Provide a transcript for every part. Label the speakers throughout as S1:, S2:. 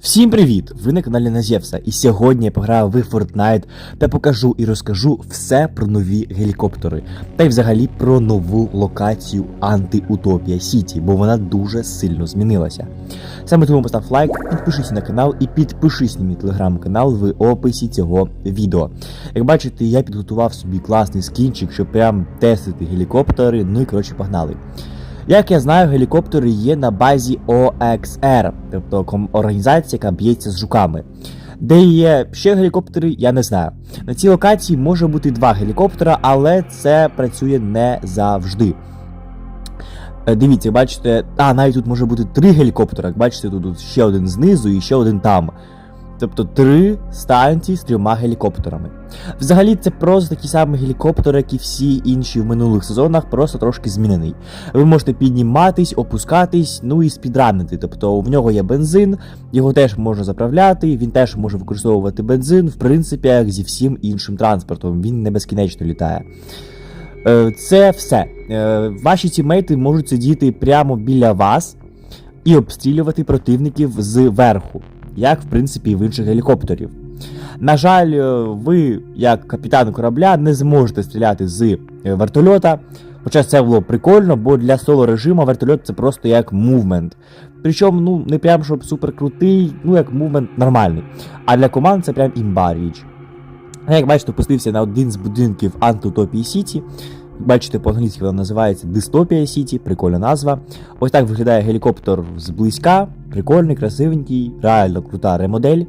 S1: Всім привіт! Ви на каналі Назєвса, і сьогодні я пограю в Fortnite та покажу і розкажу все про нові гелікоптери, та й взагалі про нову локацію Антиутопія Сіті, бо вона дуже сильно змінилася. Саме тому постав лайк, підпишись на канал і підпишись на мій телеграм-канал в описі цього відео. Як бачите, я підготував собі класний скінчик, щоб прям тестити гелікоптери, ну і коротше погнали. Як я знаю, гелікоптери є на базі OXR, тобто організація, яка б'ється з жуками. Де є ще гелікоптери, я не знаю. На цій локації може бути два гелікоптера, але це працює не завжди. Е, Дивіться, бачите, а навіть тут може бути три гелікоптери. Бачите, тут ще один знизу і ще один там. Тобто три станції з трьома гелікоптерами. Взагалі, це просто такі самі гелікоптери, як і всі інші в минулих сезонах, просто трошки змінений. Ви можете підніматись, опускатись, ну і спідранити. Тобто в нього є бензин, його теж можна заправляти, він теж може використовувати бензин, в принципі, як зі всім іншим транспортом. Він не безкінечно літає. Е, Це все. Е, Ваші тімейти можуть сидіти прямо біля вас і обстрілювати противників зверху, як в принципі і в інших гелікоптерів. На жаль, е, ви, як капітан корабля, не зможете стріляти з е, вертольота. Хоча це було прикольно, бо для соло режиму вертольот це просто як мувмент. Причому, ну, не прям щоб супер крутий, ну як мувмент нормальний. А для команд це прям імба річ. Я, як бачите, опустився на один з будинків Антиутопії Сіті. Бачите, по-англійськи вона називається Дистопія Сіті, прикольна назва. Ось так виглядає гелікоптер зблизька, прикольний, красивенький, реально крута ремодель,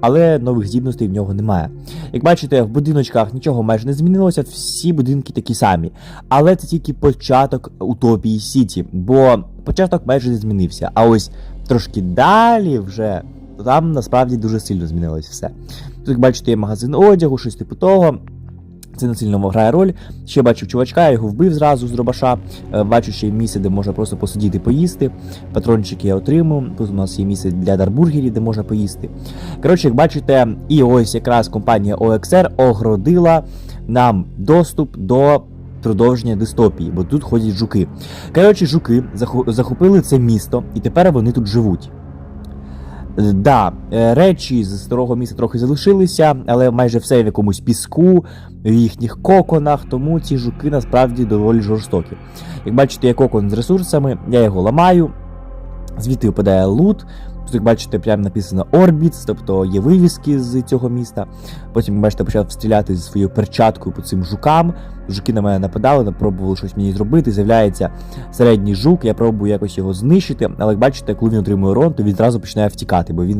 S1: але нових здібностей в нього немає. Як бачите, в будиночках нічого майже не змінилося, всі будинки такі самі. Але це тільки початок Утопії Сіті, бо початок майже не змінився. А ось трошки далі вже там насправді дуже сильно змінилось все. Тут, як бачите, є магазин одягу, щось типу того. Це не сильно грає роль. Ще бачив чувачка, я його вбив зразу з дробаша. Е, Бачу ще місце, де можна просто посидіти поїсти. Патрончики я отримав. Тут у нас є місце для дарбургерів, де можна поїсти. Коротше, як бачите, і ось якраз компанія OXR огородила нам доступ до продовження дистопії, бо тут ходять жуки. Коротше, жуки захопили це місто, і тепер вони тут живуть. Е, Да, е, речі з старого міста трохи залишилися, але майже все в якомусь піску, в їхніх коконах, тому ці жуки насправді доволі жорстокі. Як бачите, є кокон з ресурсами, я його ламаю, звідти випадає лут. Тут, як бачите, прямо написано Orbits, тобто є вивіски з цього міста. Потім, бачите, почав стріляти зі своєю перчаткою по цим жукам. Жуки на мене нападали, пробували щось мені зробити. З'являється середній жук, я пробую якось його знищити, але як бачите, коли він отримує урон, то він зразу починає втікати, бо він